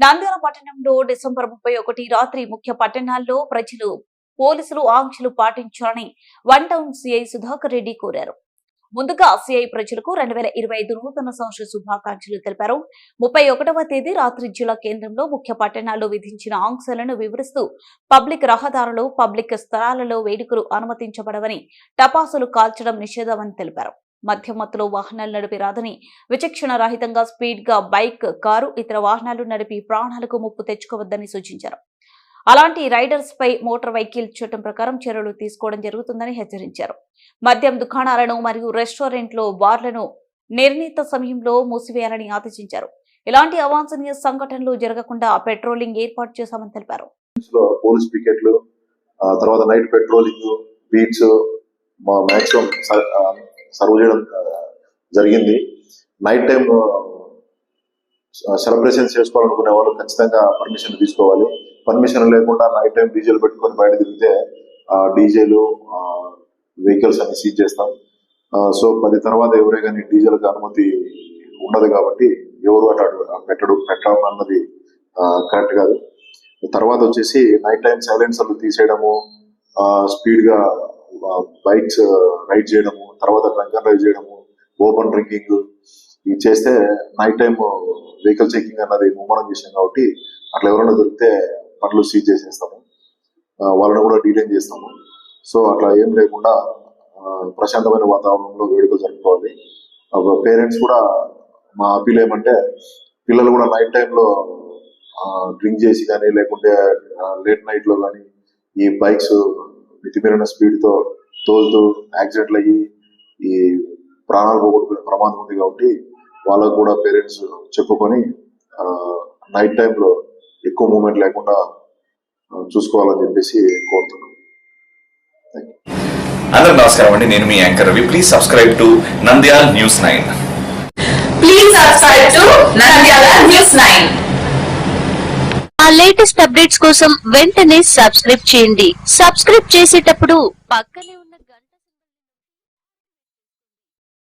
నంద్యాల పట్టణంలో డిసెంబర్ ముప్పై ఒకటి రాత్రి ముఖ్య పట్టణాల్లో ప్రజలు పోలీసులు ఆంక్షలు పాటించాలని one town CI Sudhakar Reddy కోరారు. ముందుగా సిఐ ప్రజలకు రెండు వేల ఇరవై ఐదు నూతన సంవత్సర శుభాకాంక్షలు తెలిపారు. ముప్పై ఒకటవ తేదీ రాత్రి జిల్లా కేంద్రంలో ముఖ్య పట్టణాల్లో విధించిన ఆంక్షలను వివరిస్తూ పబ్లిక్ రహదారులు పబ్లిక్ స్థలాలలో వేడుకలు అనుమతించబడవని టపాసులు కాల్చడం నిషేధమని తెలిపారు. మద్యం మత్తులో వాహనాలు నడిపి రాదని విచక్షణ రహితంగా స్పీడ్గా బైక్ కారు ఇతర వాహనాలు నడిపి ప్రాణాలకు ముప్పు తెచ్చుకోవద్దని సూచించారు. అలాంటి రైడర్స్ పై మోటార్ వెహికల్ చట్టం ప్రకారం చర్యలు తీసుకోవడం జరుగుతుందని హెచ్చరించారు. మద్యం దుకాణాలను మరియు రెస్టారెంట్లో బార్లను నిర్ణీత సమయంలో మూసివేయాలని ఆదేశించారు. ఇలాంటి అవాంఛనీయ సంఘటనలు జరగకుండా పెట్రోలింగ్ ఏర్పాటు చేశామని తెలిపారు. పోలీస్ పికెట్లు తర్వాత నైట్ పెట్రోలింగ్ బీచ్ మా మాక్సిమం సర్వ్ చేయడం జరిగింది. నైట్ టైం సెలబ్రేషన్ చేసుకోవాలనుకునే వాళ్ళు ఖచ్చితంగా పర్మిషన్ తీసుకోవాలి. పర్మిషన్ లేకుండా నైట్ టైం డీజేలు పెట్టుకొని బయట తిరిగితే ఆ డీజేలు వెహికల్స్ అన్ని సీజ్ చేస్తాం. సో పది తర్వాత ఎవరే కానీ డీజేలకు అనుమతి ఉండదు కాబట్టి ఎవరు అటు పెట్టడు పెట్టడం అన్నది కరెక్ట్ కాదు. తర్వాత వచ్చేసి నైట్ టైం సైలెన్సర్లు తీసేయడము స్పీడ్గా బైక్స్ రైడ్ చేయడము తర్వాత డ్రంక్ అండ్ డ్రైవ్ చేయడము ఓపెన్ డ్రింకింగ్ ఇది చేస్తే నైట్ టైం వెహికల్ చెకింగ్ అన్నది ముమ్మరం చేసాం కాబట్టి అట్లా ఎవరైనా దొరికితే బండ్లు సీజ్ చేసేస్తాము. వాళ్ళని కూడా డీటెయిన్ చేస్తాము. సో అట్లా ఏం లేకుండా ప్రశాంతమైన వాతావరణంలో వేడుకలు జరుపుకోవాలి. పేరెంట్స్ కూడా మా అప్పీల్ ఏమంటే పిల్లలు కూడా నైట్ టైంలో డ్రింక్ చేసి కానీ లేకుంటే లేట్ నైట్లో కానీ ఈ బైక్స్ మితిమీరిన స్పీడ్తో తోలుతూ యాక్సిడెంట్లు అయ్యి ఈ ప్రాణాలు పోగొట్టుకునే ప్రమాదం ఉంది కాబట్టి వాళ్ళకు కూడా పేరెంట్స్ చెప్పుకొని నైట్ టైంలో ఎక్కువ మూమెంట్ లేకుండా ఆ, చూసుకోవాలని చెప్పేసి కోరుతున్నాను అందరూ నమస్కారం అండి. నేను మీ anchor Ravi. Please subscribe to Nandyal news nine. Please subscribe to Nandyala News 9. మా లేటెస్ట్ అప్డేట్స్ కోసం వెంటనే సబ్స్క్రైబ్ చేయండి. సబ్స్క్రైబ్ చేసేటప్పుడు పక్కనే ఉన్న